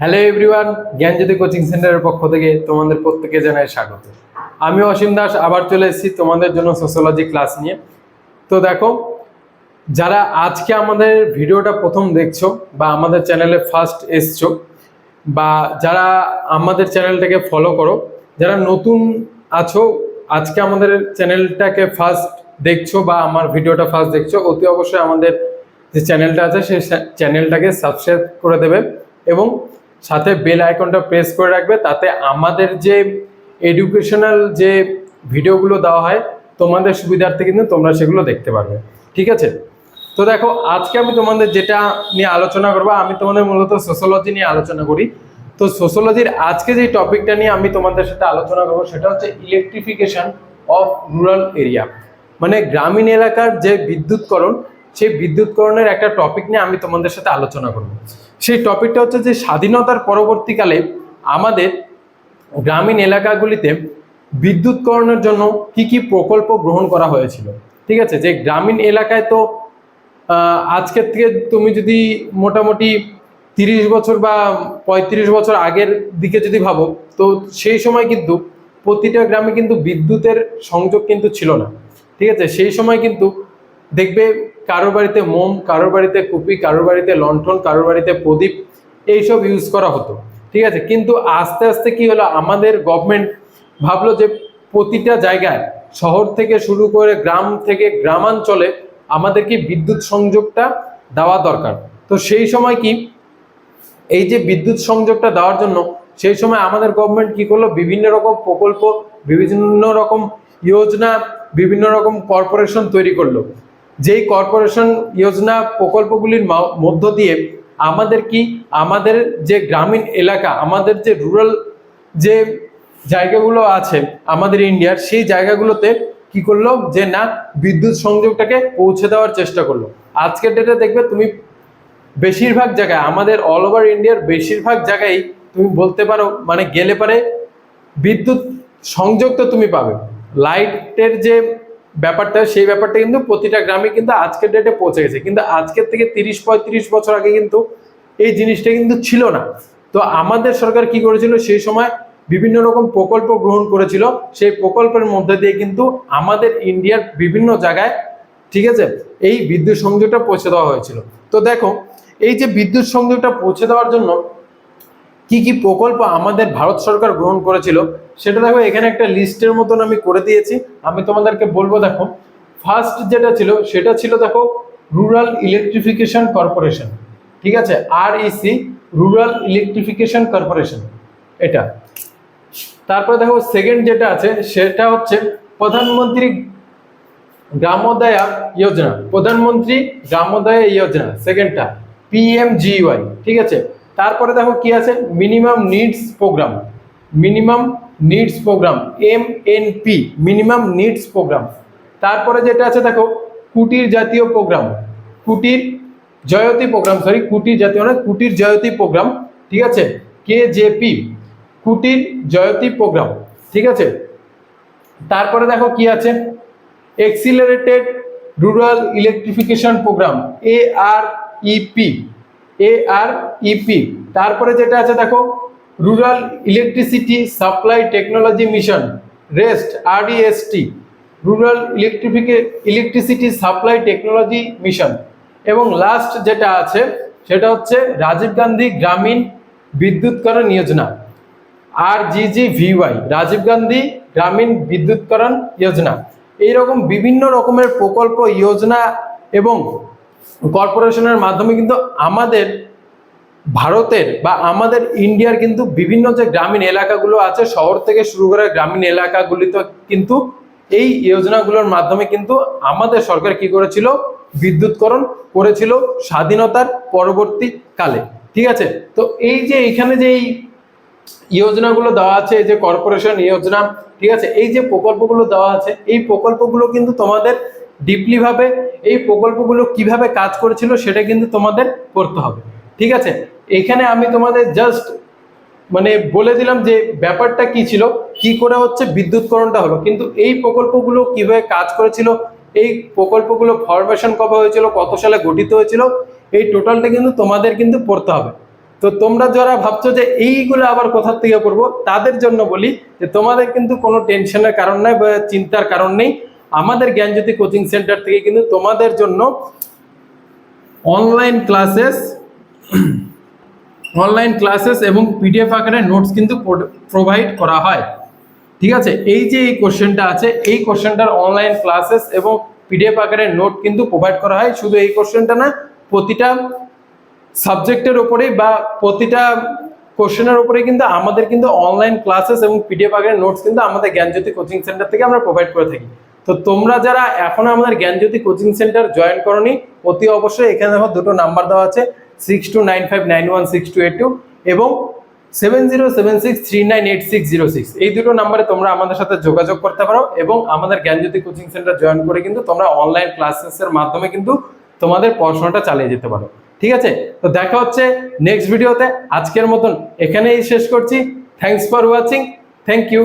Hello everyone জ্ঞানজ্যোতি coaching সেন্টারের পক্ষ থেকে তোমাদের প্রত্যেকে জানাই স্বাগত। আমি অসীম দাস, আবার চলে এসেছি তোমাদের জন্য সোশ্যোলজি ক্লাস নিয়ে। তো দেখো, যারা আজকে আমাদের ভিডিওটা প্রথম দেখছ বা আমাদের চ্যানেলে ফার্স্ট এসছো বা যারা আমাদের চ্যানেলটাকে ফলো করো, যারা নতুন আছো, আজকে আমাদের চ্যানেলটাকে ফার্স্ট দেখছ বা আমার ভিডিওটা ফার্স্ট দেখছ, অতি অবশ্যই আমাদের যে চ্যানেলটা আছে সেই চ্যানেলটাকে সাবস্ক্রাইব করে দেবে এবং সাথে বেল আইকনটা প্রেস করে রাখবে, তাতে আমাদের যে এডুকেশনাল যে ভিডিওগুলো দেওয়া হয়, তোমাদের সুবিধার্থে কিন্তু তোমরা সেগুলো দেখতে পারবে। ঠিক আছে? তো দেখো, আজকে আমি তোমাদের যেটা নিয়ে আলোচনা করব, আমি তোমাদের মূলত সোশ্যোলজি নিয়ে আলোচনা করি। তো সোশ্যোলজির আজকে যে টপিকটা নিয়ে আমি তোমাদের সাথে আলোচনা করব, সেটা হচ্ছে ইলেকট্রিফিকেশন অফ রুরাল এরিয়া মানে গ্রামীণ এলাকার যে বিদ্যুৎকরণ সেই বিদ্যুৎকরণের একটা টপিক নিয়ে আমি তোমাদের সাথে আলোচনা করব। সেই টপিকটা হচ্ছে যে স্বাধীনতার পরবর্তীকালে আমাদের গ্রামীণ এলাকাগুলিতে বিদ্যুৎকরণের জন্য কি কি প্রকল্প গ্রহণ করা হয়েছিল। ঠিক আছে? যে গ্রামীণ এলাকায় তো আজকের থেকে তুমি যদি মোটামুটি তিরিশ বছর বা পঁয়ত্রিশ বছর আগের দিকে যদি ভাবো, তো সেই সময় কিন্তু প্রতিটা গ্রামে কিন্তু বিদ্যুতের সংযোগ কিন্তু ছিল না। ঠিক আছে? সেই সময় কিন্তু দেখবে কারোর বাড়িতে মোম কারোর বাড়িতে কুপি কারোর বাড়িতে লণ্ঠন কারোর বাড়িতে প্রদীপ, এইসব ইউজ করা হতো। ঠিক আছে? কিন্তু আস্তে আস্তে কি হলো? আমাদের গভর্নমেন্ট ভাবলো যে প্রতিটা জায়গায়, শহর থেকে শুরু করে গ্রাম থেকে গ্রামাঞ্চলে আমাদের কি বিদ্যুৎ সংযোগটা দেওয়া দরকার? তো সেই সময় কি, এই যে বিদ্যুৎ সংযোগটা দেওয়ার জন্য, সেই সময় আমাদের গভর্নমেন্ট কি করল? বিভিন্ন রকম প্রকল্প, বিভিন্ন রকম যোজনা, বিভিন্ন রকম কর্পোরেশন তৈরি করল। যেই কর্পোরেশন যোজনা প্রকল্পগুলির মধ্য দিয়ে আমাদের কি আমাদের যে গ্রামীণ এলাকা, আমাদের যে রুরাল যে জায়গাগুলো আছে আমাদের ইন্ডিয়ার, সেই জায়গাগুলোতে কি করল? যে না, বিদ্যুৎ সংযোগটাকে পৌঁছে দেওয়ার চেষ্টা করল। আজকের ডেটে দেখবে তুমি বেশিরভাগ জায়গায়, আমাদের অল ওভার ইন্ডিয়ার বেশিরভাগ জায়গায় তুমি বলতে পারো মানে গেলে পারে বিদ্যুৎ সংযোগ তো তুমি পাবে। লাইটের যে ব্যাপারটা, সেই ব্যাপারটা কিন্তু প্রতিটা গ্রামে কিন্তু আজকের ডেটে পৌঁছে গেছে। কিন্তু আজকের থেকে তিরিশ, পঁয়ত্রিশ বছর আগে কিন্তু এই জিনিসটা কিন্তু ছিল না। তো আমাদের সরকার কি করেছিল? সেই সময় বিভিন্ন রকম প্রকল্প গ্রহণ করেছিল। সেই প্রকল্পের মধ্যে দিয়ে কিন্তু আমাদের ইন্ডিয়ার বিভিন্ন জায়গায়, ঠিক আছে, এই বিদ্যুৎ সংযোগটা পৌঁছে দেওয়া হয়েছিল। তো দেখো, এই যে বিদ্যুৎ সংযোগটা পৌঁছে দেওয়ার জন্য কি কি প্রকল্প আমাদের ভারত সরকার গ্রহণ করেছিল সেটা দেখো, এখানে একটা লিস্টের মতন আমি করে দিয়েছি। আমি তোমাদেরকে বলব, দেখো ফার্স্ট যেটা ছিল, সেটা ছিল, দেখো রুরাল ইলেকট্রিফিকেশন কর্পোরেশন ঠিক আছে? R EC rural electrification corporation এটা। তারপরে দেখো সেকেন্ড যেটা আছে, সেটা হচ্ছে, প্রধানমন্ত্রী গ্রামোদয়া যোজনা, প্রধানমন্ত্রী গ্রামোদয়া যোজনা সেকেন্ডটা পিএমজিওয়াই ঠিক আছে? তারপরে দেখো, কি আছে? Minimum needs program minimum needs program M N P minimum needs program তারপরে যেটা আছে দেখো, কুটির জাতীয় প্রোগ্রাম কুটির জয়তী প্রোগ্রাম সরি কুটির জাতীয় না কুটির জয়তী প্রোগ্রাম ঠিক আছে? কে জেপি কুটির জয়তী প্রোগ্রাম ঠিক আছে? তারপরে দেখো কি আছে? Accelerated rural electrification program A R EP A R EP তারপরে যেটা আছে দেখো rural electricity supply technology mission rest RDST rural electrification electricity supply technology mission এবং লাস্ট যেটা আছে, সেটা হচ্ছে রাজীব গান্ধী গ্রামীণ বিদ্যুৎকরণ যোজনা R G G VY Rajiv Gandhi গ্রামীণ বিদ্যুৎকরণ যোজনা। এইরকম বিভিন্ন রকমের প্রকল্প, যোজনা এবং কর্পোরেশনের মাধ্যমে কিন্তু আমাদের ভারতের বা আমাদের ইন্ডিয়ার কিন্তু বিভিন্ন যে গ্রামীণ এলাকাগুলো আছে, শহর থেকে শুরু করে গ্রামীণ এলাকাগুলিতে কিন্তু এই যোজনাগুলোর মাধ্যমে কিন্তু আমাদের সরকার কি করেছিল? বিদ্যুৎকরণ করেছিল স্বাধীনতার পরবর্তী কালে। ঠিক আছে? তো এই যে এখানে যে এই যোজনাগুলো দেওয়া আছে, এই যে কর্পোরেশন যোজনা ঠিক আছে? এই যে প্রকল্পগুলো দেওয়া আছে, এই প্রকল্পগুলো কিন্তু তোমাদের ডিপলি ভাবে, এই প্রকল্পগুলো কীভাবে কাজ করেছিল সেটা কিন্তু তোমাদের করতে হবে। ঠিক আছে? এখানে আমি তোমাদের জাস্ট মানে বলে দিলাম যে ব্যাপারটা কি ছিল, কি করে হচ্ছে বিদ্যুৎকরণটা হলো। কিন্তু এই প্রকল্পগুলো কীভাবে কাজ করেছিল, এই প্রকল্পগুলো ফরমেশন কবে হয়েছিল, কত সালে গঠিত হয়েছিল, এই টোটালটা কিন্তু তোমাদের কিন্তু পড়তে হবে। তো তোমরা যারা ভাবছ যে এইগুলো আবার কোথার থেকে করব তাদের জন্য বলি যে তোমাদের কিন্তু কোনো টেনশনের কারণ নাই বা চিন্তার কারণ নেই। আমাদের জ্ঞানজ্যোতি কোচিং সেন্টার থেকে কিন্তু তোমাদের জন্য অনলাইন ক্লাসেস অনলাইন ক্লাসেস এবং পিডিএফ আকারে নোটস কিন্তু প্রোভাইড করা হয়। ঠিক আছে? এই যে এই কোশ্চেনটা আছে, এই কোশ্চেনটার অনলাইন ক্লাসেস এবং পিডিএফ আকারে নোট কিন্তু প্রোভাইড করা হয়। শুধু এই কোশ্চেনটা না, প্রতিটা সাবজেক্টের উপরেই বা প্রতিটা কোশ্চেনের উপরেই কিন্তু আমাদের কিন্তু অনলাইন ক্লাসেস এবং পিডিএফ আকারে নোটস কিন্তু আমাদের জ্ঞানজ্যোতি কোচিং সেন্টার থেকে আমরা প্রোভাইড করে থাকি। তো তোমরা যারা এখনও আমাদের জ্ঞানজ্যোতি কোচিং সেন্টার জয়েন করনি, অতি অবশ্যই এখানে দেখো দুটো নাম্বার দেওয়া আছে। Six two nine five nine one six two eight two এবং seven zero seven six three nine eight six zero six এই দুটো নাম্বারে তোমরা আমাদের সাথে যোগাযোগ করতে পারো এবং আমাদের জ্ঞানজ্যোতি কোচিং সেন্টার জয়েন করে কিন্তু তোমরা অনলাইন ক্লাসেসের মাধ্যমে কিন্তু তোমাদের পড়াশোনাটা চালিয়ে যেতে পারো। ঠিক আছে? তো দেখা হচ্ছে নেক্সট ভিডিওতে আজকের মতন এখানেই শেষ করছি। Thanks for watching thank you